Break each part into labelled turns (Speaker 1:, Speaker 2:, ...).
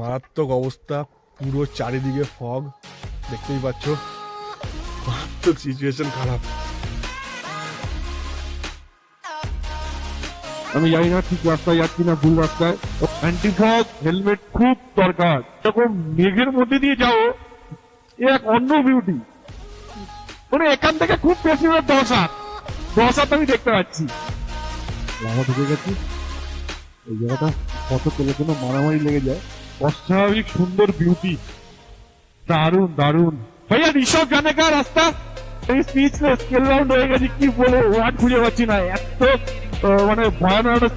Speaker 1: মারাত্মক অবস্থা পুরো চারিদিকে ফগ দেখতেই পাচ্ছ। মারাত্মক সিচুয়েশন খারাপ।
Speaker 2: আমি জানি না ঠিক রাস্তায় যাচ্ছি না ভুল রাস্তায়। অ্যান্টি ফগ হেলমেট খুব দরকার। যখন মেঘের মধ্যে দিয়ে যাও এ এক অন্য বিউটি মানে এখান থেকে খুব বেশি হলে দশ। হাত দশ হাত আমি দেখতে পাচ্ছি। লাভা ঢুকে গেছি। এই জায়গাটা কত তোলার জন্য মারামারি লেগে যায়। অস্বাভাবিক সুন্দর বিউটি দারুণ দারুণ। ভাইয়া ঋষভ জানে কার রাস্তা? এই স্পিচলেস হয়ে গেছে, কি বলে ওয়ার্ড খুঁজে পাচ্ছি না। এত মানে ভয়ানক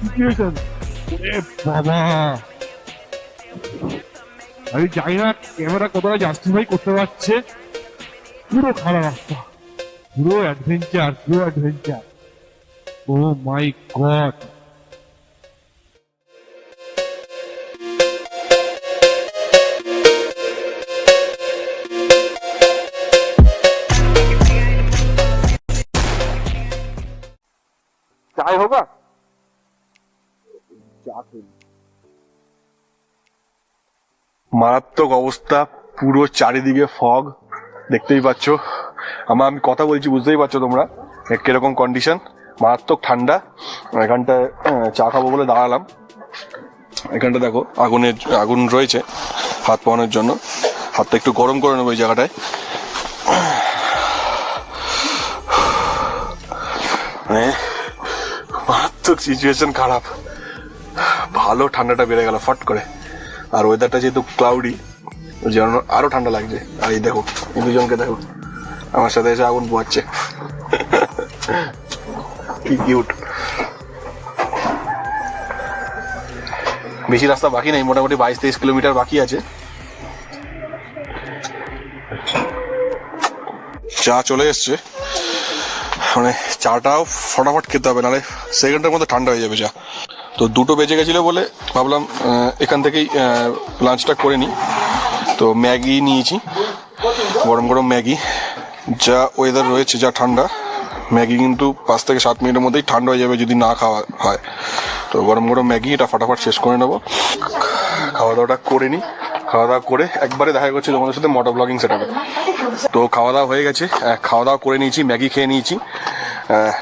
Speaker 2: বাবা। আমি জানি না ক্যামেরা কতটা জাস্টিফাই করতে পারছে। পুরো খারাপ রাস্তা। পুরো অ্যাডভেঞ্চার পুরো অ্যাডভেঞ্চার ও মাই গড হোগা
Speaker 1: মারাত্মক অবস্থা, পুরো চারিদিকে ফগ দেখতেই পাচ্ছ। আমার আমি কথা বলছি, বুঝতেই পারছ তোমরা কীরকম কন্ডিশন মারাত্মক ঠান্ডা। এখানটায় চা খাব বলে দাঁড়ালাম। এখানটা দেখো, আগুনের, আগুন রয়েছে হাত পাওয়ানোর জন্য। হাতটা একটু গরম করে নেব এই জায়গাটায়। মারাত্মক সিচুয়েশন খারাপ ভালো ঠান্ডাটা বেড়ে গেল ফট করে। আর ওয়েদারটা যেহেতু ক্লাউডি যেন জন্য আরও ঠান্ডা লাগছে। আর এই দেখো দুজনকে দেখো, আমার সাথে এসে আগুন পোয়াচ্ছে কিউট বেশি রাস্তা বাকি নেই, মোটামুটি বাইশ তেইশ কিলোমিটার বাকি আছে। চা চলে এসছে। মানে চাটাও ফটাফট খেতে হবে, নাহলে সেকেন্ডের মধ্যে ঠান্ডা হয়ে যাবে চা তো দুটো বেজে গেছিল বলে ভাবলাম এখান থেকেই লাঞ্চটা করে নিই। তো ম্যাগি নিয়েছি, গরম গরম ম্যাগি। যা ওয়েদার রয়েছে, যা ঠান্ডা, ম্যাগি কিন্তু পাঁচ থেকে সাত মিনিটের মধ্যেই ঠান্ডা হয়ে যাবে যদি না খাওয়া হয়। তো গরম গরম ম্যাগি, এটা ফটাফট শেষ করে নেব। খাওয়া দাওয়াটা করে নিই। খাওয়া দাওয়া করে একবারে দেখা করছে তোমাদের সাথে মোটর ব্লগিং সেটাবে তো খাওয়া দাওয়া হয়ে গেছে খাওয়া দাওয়া করে নিয়েছি ম্যাগি খেয়ে নিয়েছি।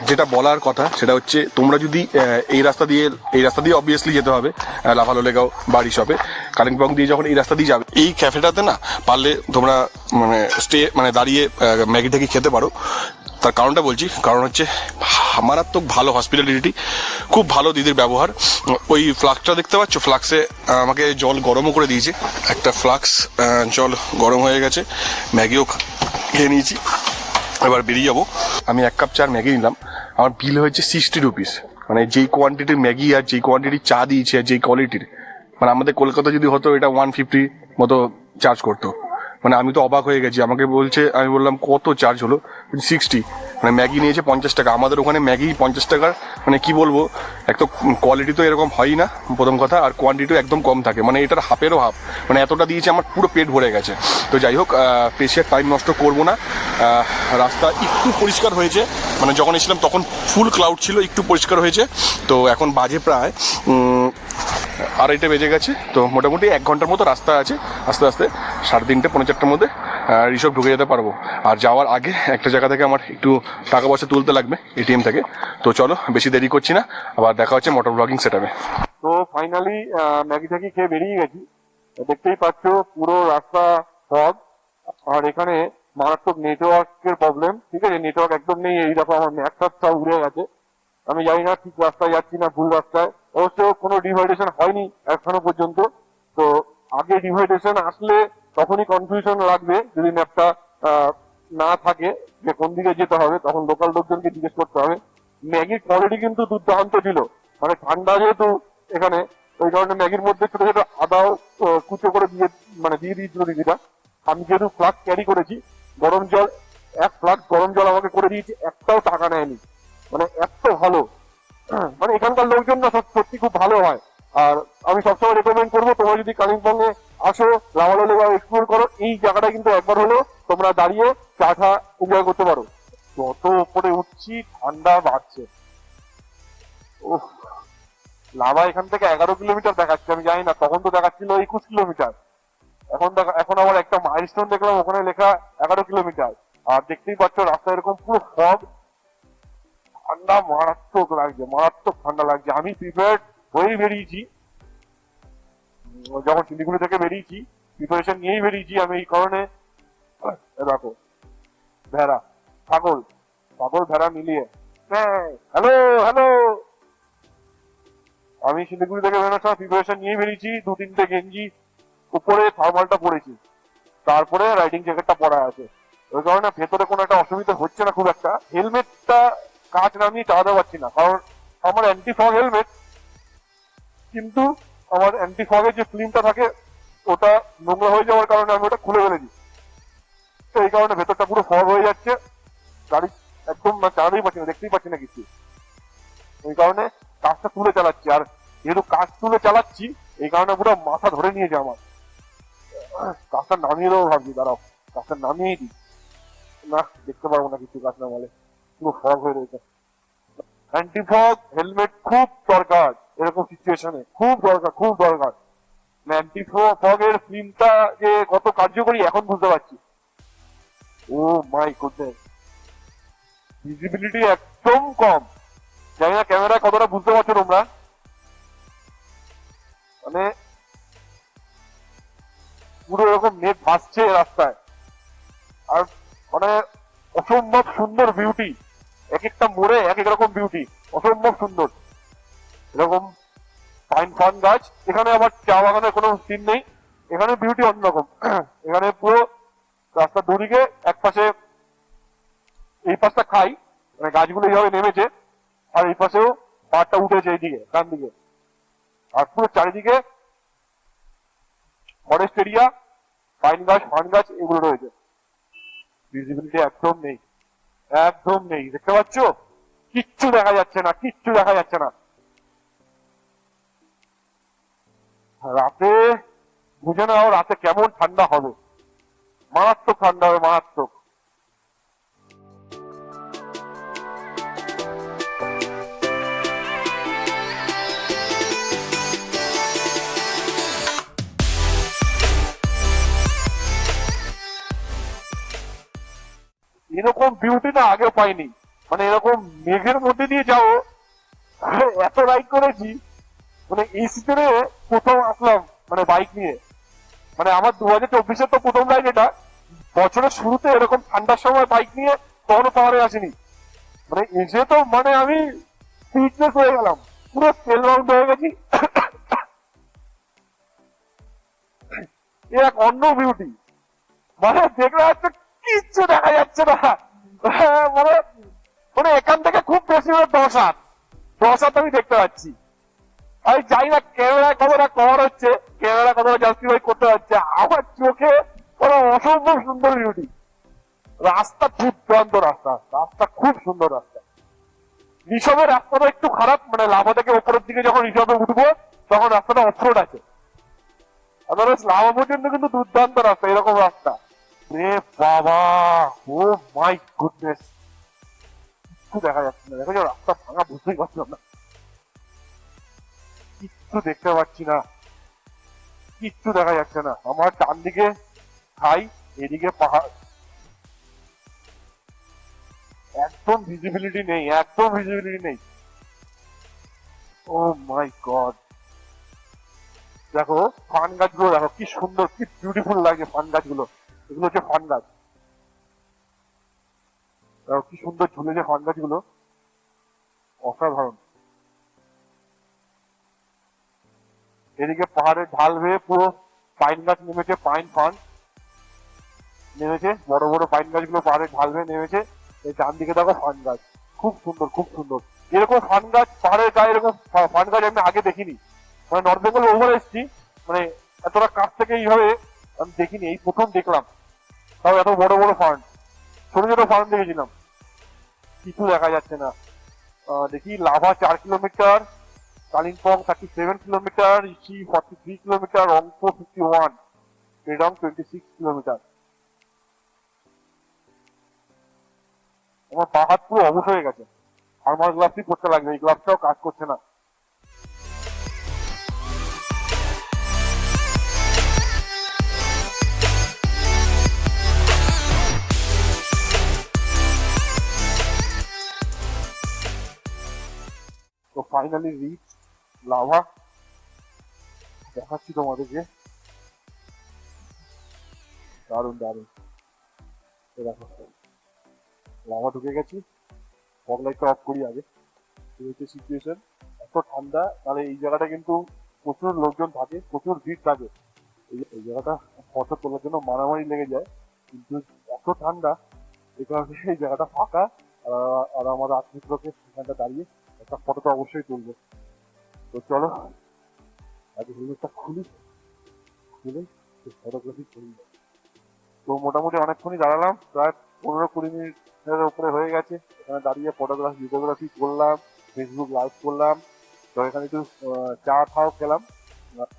Speaker 1: যেটা বলার কথা সেটা হচ্ছে তোমরা যদি এই রাস্তা দিয়ে এই রাস্তা দিয়ে অবভিয়াসলি যেতে হবে আহ, লাফালো লেগাও বাড়ি শপে কালিম্পং দিয়ে যখন এই রাস্তা দিয়ে যাবে এই ক্যাফেটাতে না পারলে তোমরা মানে স্টে মানে দাঁড়িয়ে ম্যাগি ট্যাগি খেতে পারো। তার কারণটা বলছি, কারণ হচ্ছে মারাত্মক ভালো হসপিটালিটি খুব ভালো দিদির ব্যবহার। ওই ফ্লাক্সটা দেখতে পাচ্ছ? ফ্লাক্সে আমাকে জল গরমও করে দিয়েছে। একটা ফ্লাক্স জল গরম হয়ে গেছে। ম্যাগিও খেয়ে নিয়েছি। এবার বেরিয়ে যাব। আমি এক কাপ চার ম্যাগি নিলাম। আমার বিল হয়েছে সিক্সটি রুপিস মানে যেই কোয়ান্টিটির ম্যাগি আর যেই কোয়ান্টিটির চা দিয়েছে আর যেই কোয়ালিটির মানে আমাদের কলকাতা যদি হতো এটা ওয়ান ফিফটি মতো চার্জ করতো। মানে আমি তো অবাক হয়ে গেছি। আমাকে বলছে, আমি বললাম, কত চার্জ হলো? সিক্সটি মানে ম্যাগি নিয়েছে পঞ্চাশ টাকা। আমাদের ওখানে ম্যাগি পঞ্চাশ টাকার মানে কি বলব এক তো কোয়ালিটি তো এরকম হয়ই না, প্রথম কথা। আর কোয়ান্টিটিও একদম কম থাকে। মানে এটার হাফেরও হাফ। মানে এতটা দিয়েছে, আমার পুরো পেট ভরে গেছে। তো যাই হোক পেশের টাইম নষ্ট করব না। রাস্তা একটু পরিষ্কার হয়েছে। মানে যখন এসেছিলাম, তখন ফুল ক্লাউড ছিল, একটু পরিষ্কার হয়েছে। তো এখন বাজে প্রায় আড়াইটা বেজে গেছে। তো মোটামুটি এক ঘণ্টার মতো রাস্তা আছে, আস্তে আস্তে। সাড়ে তিনটে, পৌনে চারটার মধ্যে ঋষভ ঢুকে যেতে পারব। আর যাওয়ার আগে একটা জায়গা থেকে আমার একটু টাকা পয়সা তুলতে লাগবে এটিএম থেকে। তো চলো, বেশি দেরি করছি না, আবার দেখা হচ্ছে মোটর ব্লগিং সেটাবে
Speaker 2: তো ফাইনালি ম্যাগি ট্যাগি খেয়ে বেরিয়ে গেছি। দেখতেই পাচ্ছ পুরো রাস্তা সব আর এখানে মারাত্মক নেটওয়ার্কের প্রবলেম ঠিক আছে? নেটওয়ার্ক একদম নেই, এই দেখো আমার সব উড়ে গেছে। আমি জানি না ঠিক রাস্তায় যাচ্ছি না ভুল রাস্তায়। অবশ্য কোনো ডিভাইডেশন হয়নি এখনও পর্যন্ত। তো আগে ডিভাইডেশন আসলে তখনই কনফিউশন লাগবে, যদি ম্যাপটা না থাকে যে কোন দিকে যেতে হবে, তখন লোকাল লোকজনকে জিজ্ঞেস করতে হবে। ম্যাগির কোয়ালিটি কিন্তু দুর্দান্ত ছিল। মানে ঠান্ডা যেহেতু এখানে, ওই কারণে ম্যাগির মধ্যে ছোট ছোট আদাও কুচো করে দিয়ে মানে দিয়ে দিয়েছিল দিদিটা। আমি যেহেতু ফ্লাক্স ক্যারি করেছি, গরম জল, এক ফ্লাক্স গরম জল আমাকে করে দিয়েছে, একটাও টাকা নেয়নি। মানে এত ভালো। মানে এখানকার লোকজন না সত্যি খুব ভালো হয়। আর আমি সবসময় রেকমেন্ড করব, তোমরা যদি কালিম্পংয়ে আসো লাভালো বা এক্সপ্লোর করো, এই জায়গাটা কিন্তু একবার হলেও তোমরা দাঁড়িয়ে চা টা এনজয় করতে পারো। যত উপরে উঠছি, ঠান্ডা বাড়ছে। উফ, লাভা এখান থেকে এগারো কিলোমিটার দেখাচ্ছে, আমি জানি না, তখন তো দেখাচ্ছিল একুশ কিলোমিটার। এখন দেখা, এখন আবার একটা মাইলস্টোন দেখলাম, ওখানে লেখা এগারো কিলোমিটার। আর দেখতেই পাচ্ছ, রাস্তা এরকম পুরো ফগ ঠান্ডা, মারাত্মক লাগছে, মারাত্মক ঠান্ডা লাগছে। আমি প্রিপেয়ার্ড হয়েই বেরিয়েছি। যখন শিলিগুড়ি থেকে বেরিয়েছি প্রিপারেশন নিয়েই বেরিয়েছি আমি এই কারণে। দেখো, ভেড়া, ছাগল ছাগল, ভেড়া মিলিয়ে। হ্যালো হ্যালো আমি শিলিগুড়ি থেকে বেরোনোর সময় প্রিপারেশন নিয়ে বেরিয়েছি, দু তিনটে গেঞ্জি, উপরে থার্মালটা পরেছি। তারপরে রাইডিং জ্যাকেটটা পরা আছে। ওই কারণে ভেতরে কোনো একটা অসুবিধা হচ্ছে না খুব একটা। হেলমেটটা কাজ নামিয়ে চালাতে পারছি না, কারণ আমার অ্যান্টি ফগ হেলমেট কিন্তু আমার অ্যান্টি ফগের যে ফিল্মটা থাকে, ওটা নোংরা হয়ে যাওয়ার কারণে আমি ওটা খুলে ফেলেছি। তো এই কারণে ভেতরটা পুরো ফগ হয়ে যাচ্ছে। গাড়ি একদম না চালাতেই পারছি না, দেখতেই পাচ্ছি না কিছু। ওই কারণে কাজটা তুলে চালাচ্ছি। আর যেহেতু কাজ তুলে চালাচ্ছি, এই কারণে পুরো মাথা ধরে নিয়েছে আমার। কাজটা নামিয়ে দেবো ভাবছি, দাঁড়াও। কাজটা নামিয়েই দিই। না, দেখতে পারব না কিছু কাজ নামালে পুরো ফগ হয়ে রয়েছে। অ্যান্টি ফগ হেলমেট খুব দরকার। এরকম সিচুয়েশনে খুব দরকার খুব দরকার। অ্যান্টি ফগ এর ফিল্মটা যে কত কার্যকরী এখন বুঝতে পারছি। ও মাই গুডনেস ভিজিবিলিটি একদম কম। জানি না ক্যামেরা কতটা বুঝতে পারছ তোমরা। মানে পুরো এরকম নেট ভাসছে রাস্তায়। আর মানে অসম্ভব সুন্দর বিউটি এক একটা মোড়ে এক এক রকম বিউটি অসম্ভব সুন্দর। এরকম পাইন ফান গাছ। এখানে আবার চা বাগানের কোনো সিন নেই। এখানে বিউটি অন্যরকম। এখানে পুরো রাস্তার দুদিকে এক পাশে এই পাশটা খাই মানে গাছগুলো এইভাবে নেমেছে, আর এই পাশেও পাহাড়টা উঠেছে এইদিকে ডান দিকে আর পুরো চারিদিকে ফরেস্ট এরিয়া পাইন গাছ ফান গাছ, এগুলো রয়েছে। ভিজিবিলিটি একদম নেই। একদম নেই। দেখতে পাচ্ছ? কিচ্ছু দেখা যাচ্ছে না, কিচ্ছু দেখা যাচ্ছে না। রাতে বুঝে নাও রাতে কেমন ঠান্ডা হবে। মারাত্মক ঠান্ডা হবে, মারাত্মক। এরকম বিউটি না আগে পাইনি। মানে এরকম মেঘের মধ্যে দিয়ে যাও, এত রাইড করেছি। মানে এই সিজনে প্রথম আসলাম মানে বাইক নিয়ে। মানে আমার দু হাজার চব্বিশের তো প্রথম রাইড এটা। বছরের শুরুতে এরকম ঠান্ডার সময় বাইক নিয়ে কখনো পাহাড়ে আসিনি। মানে এসে তো মানে আমি ফিটনেস হয়ে গেলাম। পুরো তেল রাউন্ড হয়ে গেছি। এ এক অন্য বিউটি মানে দেখলে হচ্ছে কিচ্ছু দেখা যাচ্ছে না। হ্যাঁ, মানে মানে এখান থেকে খুব বেশি হলে দশ হাত। দশ হাত আমি দেখতে পাচ্ছি। আমি জানি না ক্যামেরায় কতটা কভার হচ্ছে ক্যামেরা কতটা জাস্টিফাই করতে হচ্ছে আমার চোখে কোনো অসম্ভব সুন্দর বিউটি রাস্তা দুর্দান্ত রাস্তা রাস্তা খুব সুন্দর রাস্তা। ঋষভের রাস্তাটা একটু খারাপ মানে লাভা থেকে ওপরের দিকে যখন ঋষভে উঠবো, তখন রাস্তাটা অফরোড আছে। আদারওয়াইজ লাভা পর্যন্ত কিন্তু দুর্দান্ত রাস্তা, এরকম রাস্তা। রে বাবা ও মাই গুডনেস দেখা যাচ্ছে না, দেখো রাস্তা ভাঙা বুঝতেই পারছিলাম না। কিচ্ছু দেখতে পাচ্ছি না। কিচ্ছু দেখা যাচ্ছে না। আমার ডান দিকে খাই এদিকে পাহাড়। একদম ভিজিবিলিটি নেই, একদম ভিজিবিলিটি নেই। ও মাই গড দেখো, ফান গাছগুলো দেখো, কি সুন্দর, কি বিউটিফুল লাগে ফান গাছগুলো। এগুলো হচ্ছে ফান গাছ। দেখো, কি সুন্দর ঝুলেছে ফান গাছগুলো। অসাধারণ। এদিকে পাহাড়ের ঢাল হয়ে পুরো পাইন গাছ নেমেছে পাইন ফান নেমেছে, বড় বড় পাইন গাছগুলো পাহাড়ের ঢাল হয়ে নেমেছে। এই ডান দিকে দেখো ফান গাছ, খুব সুন্দর খুব সুন্দর। এরকম ফান গাছ পাহাড়ের গায়ে এরকম ফান গাছ আমি আগে দেখিনি। মানে নর্থ বেঙ্গল ওভার এসছি মানে এতটা কাছ থেকে এইভাবে আমি দেখিনি, এই প্রথম দেখলাম। তাও এত বড় বড় ফান্ড ছোট ছোট ফান্ড দেখেছিলাম। কিছু দেখা যাচ্ছে না। দেখি লাভা চার kilometre Kalimpong thirty seven kilometre EC forty three kilometre অংশ fifty one Redong twenty six kilometre আমার পাহাড় পুরো অবশ হয়ে গেছে। থার্মাল গ্লাসই পড়তে লাগবে, এই গ্লাসটাও কাজ করছে না। তো ফাইনালি রিচ লাভা। দেখাচ্ছি তোমাদেরকে। দারুণ দারুণ। দেখো, লাভা ঢুকে গেছি। ফগ লাইটটা অফ করি আগে। এই সিচুয়েশন এত ঠান্ডা তাহলে এই জায়গাটা কিন্তু প্রচুর লোকজন থাকে, প্রচুর ভিড় থাকে। এই জায়গাটা ফটো তোলার জন্য মারামারি লেগে যায়, কিন্তু এত ঠান্ডা এই কারণে এই জায়গাটা ফাঁকা। আর আমার আত্মীয়কে সেখানটা দাঁড়িয়ে একটা ফটো তো অবশ্যই তুলবো। তো চলো, আগে হেলমেটটা খুলি, খুলে ফটোগ্রাফি করি। তো মোটামুটি অনেকক্ষণই দাঁড়ালাম, প্রায় পনেরো কুড়ি মিনিটের উপরে হয়ে গেছে। এখানে দাঁড়িয়ে ফটোগ্রাফি ভিডিওগ্রাফি করলাম ফেসবুক লাইভ করলাম। তো এখানে একটু চা খাও খেলাম।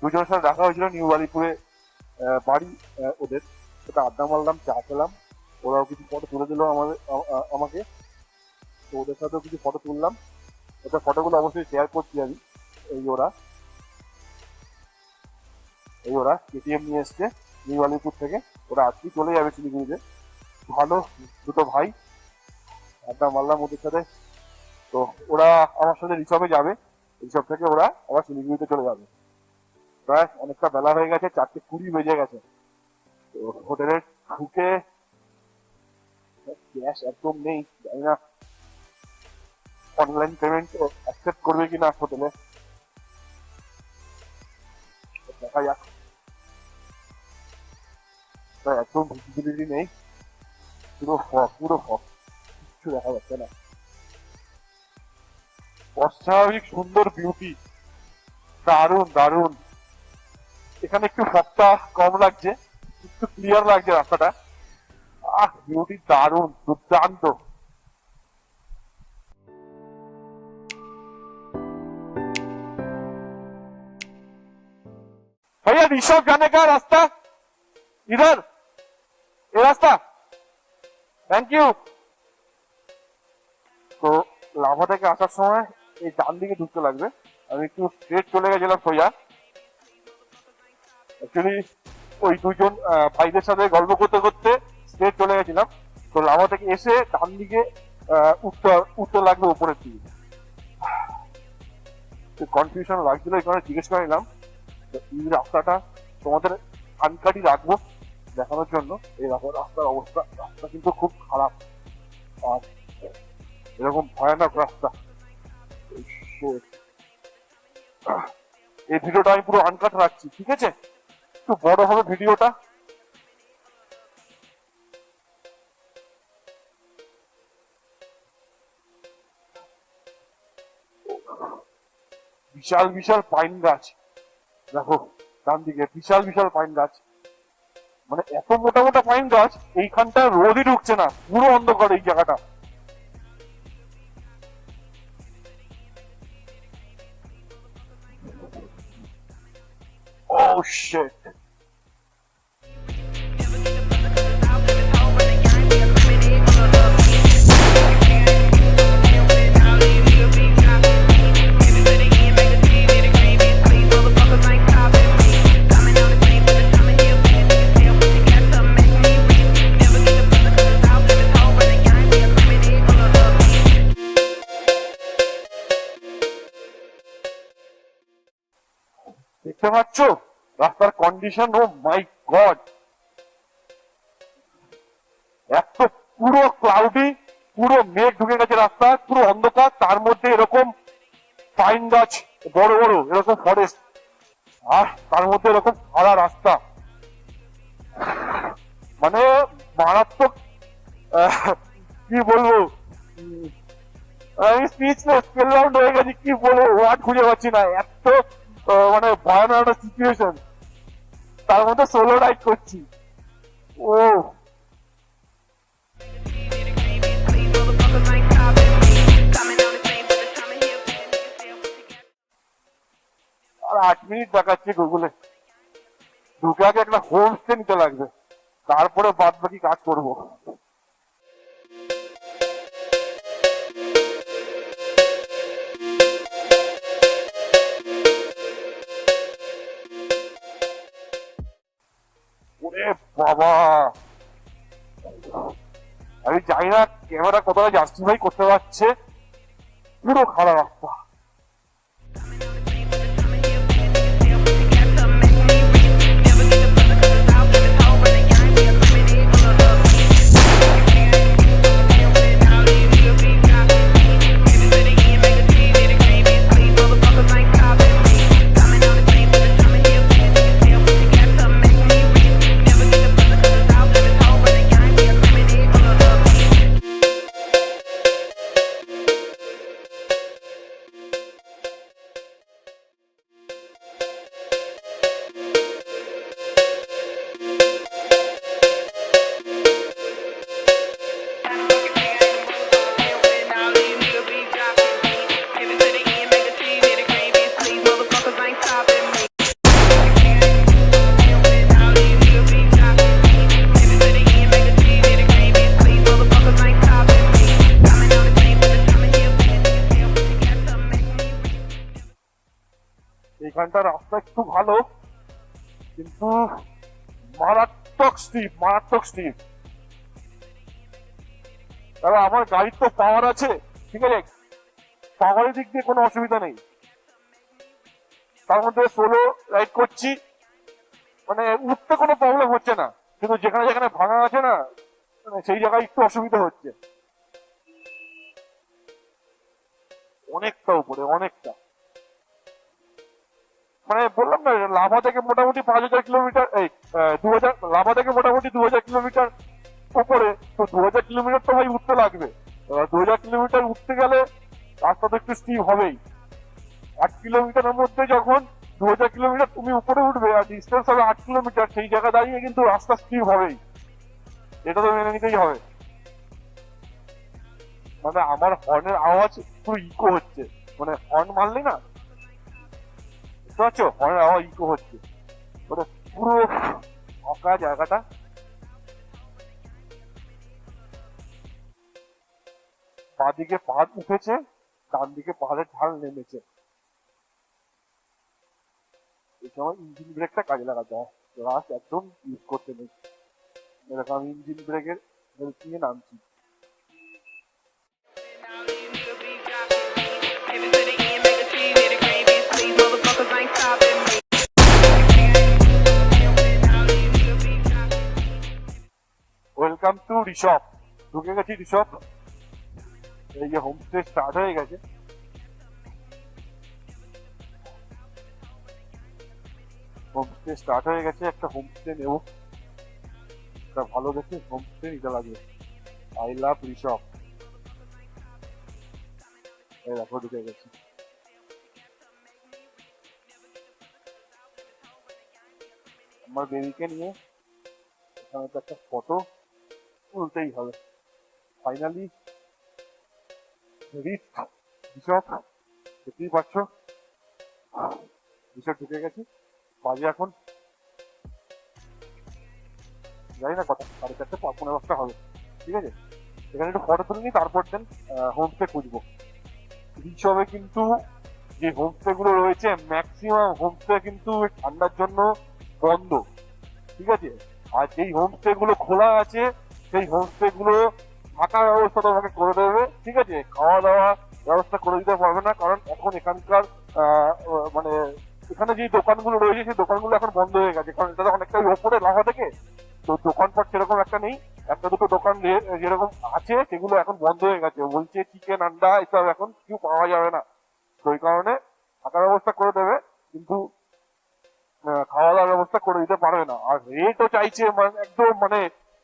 Speaker 2: দুজনের সাথে দেখা হয়েছিল নিউ বালিপুরে বাড়ি ওদের। সেটা আড্ডা মারলাম, চা খেলাম। ওরাও কিছু ফটো তুলে দিল আমাদের আমাকে। তো ওদের সাথেও কিছু ফটো তুললাম। ওটা ফটোগুলো অবশ্যই শেয়ার করছি আমি। এই ওরা এই ওরা কেটিএম নিয়ে এসছে, নিউ আলিপুর থেকে। ওরা আজকেই চলে যাবে শিলিগুড়িতে ভালো, দুটো ভাই, আড্ডা মারলাম ওদের সাথে। তো ওরা আমার সাথে রিসর্টে যাবে। রিসর্ট থেকে ওরা আবার শিলিগুড়িতে চলে যাবে। প্রায় অনেকটা বেলা হয়ে গেছে, চারটে কুড়ি বেজে গেছে। তো হোটেলে ঢুকে ক্যাশ একদম নেই, জানি না। অনলাইন পেমেন্ট অ্যাকসেপ্ট করবে কিনা হোটেলে। দেখা যাক একদম ভিজিবিলিটি নেই পুরো ফগ পুরো ফগ কিচ্ছু দেখা যাচ্ছে না অস্বাভাবিক সুন্দর বিউটি দারুণ দারুণ এখানে একটু ফগটা কম লাগছে একটু ক্লিয়ার লাগছে রাস্তাটা আহ বিউটি দারুণ দুর্দান্ত भैया ऋषभ जाने का रास्ता इधर ये रास्ता থ্যাংক ইউ তো লাভা থেকে আসার সময় এই ডান দিকে ঢুকতে লাগবে আমি একটু স্ট্রেট চলে গেছিলাম সোজা অ্যাকচুয়ালি ওই দুজন আহ, ভাইদের সাথে গল্প করতে করতে স্ট্রেট চলে গেছিলাম তো লাভা থেকে এসে ডান দিকে আহ, উঠতে উঠতে লাগবে উপরের দিকে কনফিউশন লাগছিল এই কারণে জিজ্ঞেস করে নিলাম তো এই রাস্তাটা তোমাদের আনকাটি রাখব দেখানোর জন্য। এই রাস্তার অবস্থা, রাস্তা কিন্তু খুব খারাপ। আর এরকম ভয়ানক রাস্তা। এই ভিডিওটা আমি পুরো আনকাট রাখছি, ঠিক আছে? একটু বড় হবে ভিডিওটা। বিশাল বিশাল পাইন গাছ। দেখো ডান দিকে বিশাল বিশাল পাইন গাছ মানে এত মোটা মোটা পাইন গাছ, এইখানটা রোদই ঢুকছে না, পুরো অন্ধকার এই জায়গাটা Oh shit. দেখতে পাচ্ছ রাস্তার কন্ডিশন ও মাই গড এত পুরো ক্লাউডি পুরো মেঘ ঢুকে গেছে রাস্তা পুরো অন্ধকার, তার মধ্যে এরকম পাইন গাছ, বড় বড়, এরকম ফরেস্ট আর তার মধ্যে এরকম সারা রাস্তা। মানে মারাত্মক কি বলব? আমি স্পিচলেস স্পেলবাউন্ড হয়ে গেছি, কি বলব? ওয়ার্ড খুঁজে পাচ্ছি না, এত মানে ভয়ানক একটা সিচুয়েশন তার মধ্যে সোলো রাইড করছি। ও। আট মিনিট দেখাচ্ছে গুগলে ঢুকে আগে একটা হোম স্টে নিতে লাগবে। তারপরে বাদ বাকি কাজ করব। বাবা। আমি জানি না ক্যামেরা কতটা জাস্টিফাই করতে পারছে। পুরো খারাপ রাস্তা। মারাত্মক স্টিপ মারাত্মক স্টিপ তবে আমার গাড়ির তো পাওয়ার আছে, ঠিক আছে? পাওয়ারের দিক দিয়ে কোনো অসুবিধা নেই। তার মধ্যে সোলো রাইড করছি। মানে উঠতে কোনো প্রবলেম হচ্ছে না। কিন্তু যেখানে যেখানে ভাঙা আছে না মানে সেই জায়গায় একটু অসুবিধা হচ্ছে। অনেকটা উপরে, অনেকটা। মানে বললাম না, লাভা থেকে মোটামুটি পাঁচ হাজার কিলোমিটার, এই দু হাজার, লাভা থেকে মোটামুটি দু হাজার কিলোমিটার উপরে, তো দু হাজার কিলোমিটার তো ভাই উঠতে লাগবে। দু হাজার কিলোমিটার উঠতে গেলে রাস্তা তো একটু স্টিভ হবেই। আট কিলোমিটারের মধ্যে যখন দু হাজার কিলোমিটার তুমি উপরে উঠবে, আর ডিস্টেন্স হবে আট কিলোমিটার, সেই জায়গা দাঁড়িয়ে কিন্তু রাস্তা স্টিভ হবেই। এটা তো মেনে নিতেই হবে। মানে আমার হর্নের আওয়াজ পুরো ইকো হচ্ছে। মানে হর্ন মারলে না বুঝতে পারছ হর্নের আওয়াজ ইকো হচ্ছে মানে পুরো ফাঁকা জায়গাটা বাঁদিকে পাহাড় উঠেছে ডান দিকে পাহাড়ের ঢাল নেমেছে এই সময় ইঞ্জিন ব্রেকটা কাজে লাগাতে হয় রাস একদম ইউজ করতে নেই এরকম ইঞ্জিন ব্রেকের হেল্প নিয়ে নামছি ওয়েলকাম টু রিসপ ঢুকে গেছি রিসপ এই যে হোমস্টে স্টার্ট হয়ে গেছে। হোমস্টে স্টার্ট হয়ে গেছে, একটা হোমস্টে নেব। একটা ভালো দেখে হোমস্টে নিতে লাগবে। আই লাভ রিসপ এই দেখো, ঢুকে গেছি। আমার বেবিকে নিয়ে এখানে তো একটা ফটো তুলতেই হবে। ফাইনালি রিচ বিশপ দেখতেই পাচ্ছ বিশপ ঢুকে গেছি। বাজে এখন। জানি না কথা সাড়ে চারটে পনেরো পাঁচটা হবে। ঠিক আছে? এখানে একটু ফটো তুলে নিই, তারপর দেন হোমস্টে খুঁজবো। রিসবে কিন্তু যে হোমস্টে গুলো রয়েছে ম্যাক্সিমাম হোমস্টে কিন্তু ঠান্ডার জন্য বন্ধ। ঠিক আছে? আর যেই হোমস্টে গুলো খোলা আছে সেই হোমস্টে গুলো থাকার ব্যবস্থা তোমাকে করে দেবে। ঠিক আছে খাওয়া দাওয়া ব্যবস্থা করে দিতে পারবে না, কারণ এখন এখানকার মানে এখানে যে দোকানগুলো রয়েছে, সেই দোকানগুলো এখন বন্ধ হয়ে গেছে, কারণ এটা তো অনেকটা ওপরে লাভা থেকে। তো দোকানপাট সেরকম একটা নেই, একটা দুটো দোকান যেরকম আছে, সেগুলো এখন বন্ধ হয়ে গেছে। বলছে চিকেন আন্ডা, এসব এখন কিছু পাওয়া যাবে না। তো ওই কারণে থাকার ব্যবস্থা করে দেবে, কিন্তু খাওয়া দাওয়ার ব্যবস্থা করে দিতে পারবে না। আর রেটও চাইছে মানে একদম মানে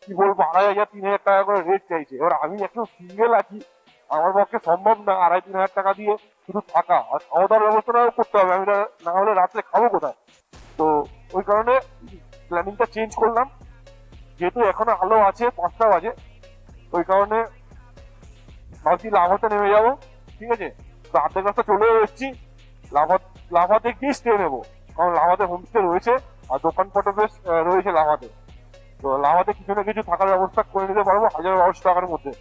Speaker 2: কি বলব? আড়াই হাজার, তিন হাজার টাকা করে রেট চাইছে। এবার আমি একদম সিঙ্গেল আছি। আমার পক্ষে সম্ভব না আড়াই, তিন হাজার টাকা দিয়ে শুধু থাকা। আর খাওয়া দাওয়ার ব্যবস্থাটাও করতে হবে। আমি না- হলে রাত্রে খাব কোথায়? তো ওই কারণে প্ল্যানিংটা চেঞ্জ করলাম। যেহেতু এখনও আলো আছে, পাঁচটা বাজে, ওই কারণে ভাবছি লাভাতে নেমে যাব। ঠিক আছে? তো আর্ধেক রাস্তা চলে এসেছি। লাভা লাভাতে গিয়ে স্টে নেব। কারণ লাভাতে হোমস্টে রয়েছে। আর দোকানপাটও বেশ রয়েছে লাভাতে লাভাতে কিছু না কিছু থাকার ব্যবস্থা করে নিতে পারব, হাজার বারোশো টাকার মধ্যে।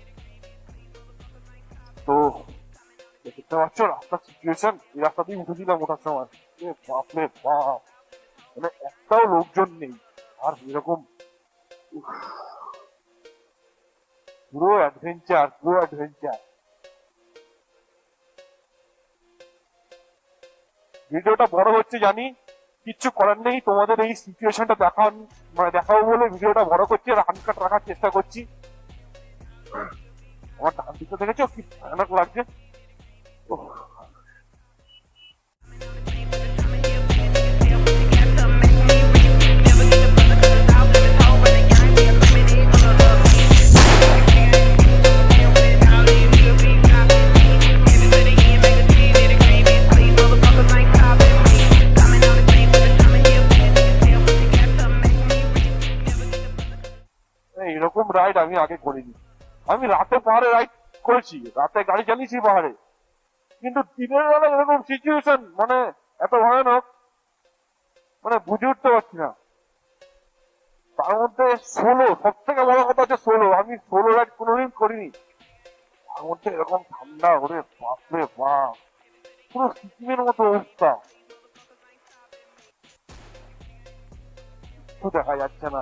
Speaker 2: তো, দেখতে পাচ্ছ রাস্তার সিচুয়েশন এই উঠেছিলাম ওঠার সময়। বাপরে বাপ! মানে একটাও লোকজন নেই, আর এরকম পুরো অ্যাডভেঞ্চার পুরো অ্যাডভেঞ্চার ভিডিওটা বড় হচ্ছে জানি কিচ্ছু করার নেই তোমাদের এই সিচুয়েশনটা দেখান মানে দেখাবো বলে ভিডিওটা বড় করছি আর আনকাট রাখার চেষ্টা করছি। আমার ডান দিকে দেখেছ? কি ভয়ানক লাগছে। উফ, এরকম রাইড আমি আগে করিনি। আমি রাতে পাহাড়ে রাইড করেছি, রাতে গাড়ি চালিয়েছি পাহাড়ে। কিন্তু দিনের বেলা এরকম সিচুয়েশন মানে এত ভয়ানক মানে বুঝে উঠতে পারছি না। তার মধ্যে ষোলো সব থেকে বড় কথা হচ্ছে ষোলো আমি ষোলো রাইড কোনোদিন করিনি। তার মধ্যে এরকম ঠান্ডা, ওরে বাপরে বাপ, পুরো সিকিমের মতো অবস্থা। দেখা যাচ্ছে না।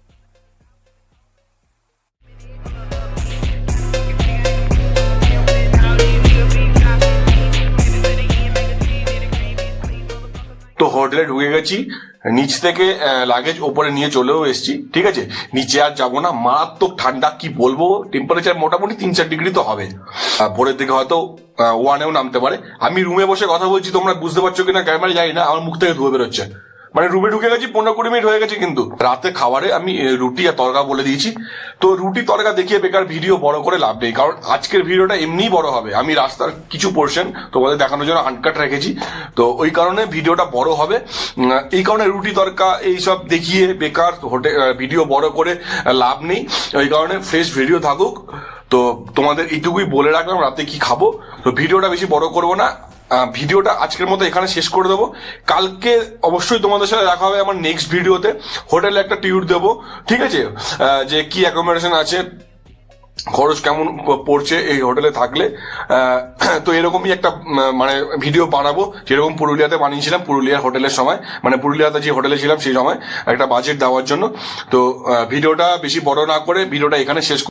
Speaker 1: হোটেলে ঢুকে গেছি, নিচ থেকে লাগেজ ওপরে নিয়ে চলেও এসেছি, ঠিক আছে? নিচে আর যাব না, মারাত্মক ঠান্ডা, কি বলব? টেম্পারেচার মোটামুটি তিন চার ডিগ্রি তো হবে। ভোরের দিকে হয়তো ওয়ানেও নামতে পারে। আমি রুমে বসে কথা বলছি, তোমরা বুঝতে পারছ কিনা ক্যামেরা যাই না, আমার মুখ থেকে ধুয়ে বেরোচ্ছে। মানে রুমে ঢুকে গেছি, পনেরো কুড়ি মিনিট হয়ে গেছে কিন্তু। রাতে খাবারে আমি রুটি আর তরকা বলে দিয়েছি। তো রুটি, তরকা দেখিয়ে বেকার ভিডিও বড় করে লাভ নেই, কারণ আজকের ভিডিওটা এমনিই বড় হবে। আমি রাস্তার কিছু পোর্শন তোমাদের দেখানোর জন্য আনকাট রেখেছি। তো ওই কারণে ভিডিওটা বড় হবে। এই কারণে রুটি, তরকা এইসব দেখিয়ে বেকার হোটেল ভিডিও বড় করে লাভ নেই। ওই কারণে ফ্রেশ ভিডিও থাকুক। তো তোমাদের এইটুকুই বলে রাখলাম, রাতে কি খাব? তো ভিডিওটা বেশি বড় করব না। ভিডিওটা আজকের মতো এখানে শেষ করে দেবো। কালকে অবশ্যই তোমাদের সাথে দেখা হবে আমার নেক্সট ভিডিওতে। হোটেলে একটা টিউর দেবো, ঠিক আছে? যে কি অ্যাকোমোডেশন আছে, খরচ কেমন পড়ছে এই হোটেলে থাকলে। তো এরকমই একটা মানে ভিডিও বানাবো, যেরকম পুরুলিয়াতে বানিয়েছিলাম, পুরুলিয়ার হোটেলের সময়। মানে পুরুলিয়াতে যে হোটেলে ছিলাম সেই সময় একটা বাজেট দেওয়ার জন্য। তো ভিডিওটা বেশি বড় না করে ভিডিওটা এখানে শেষ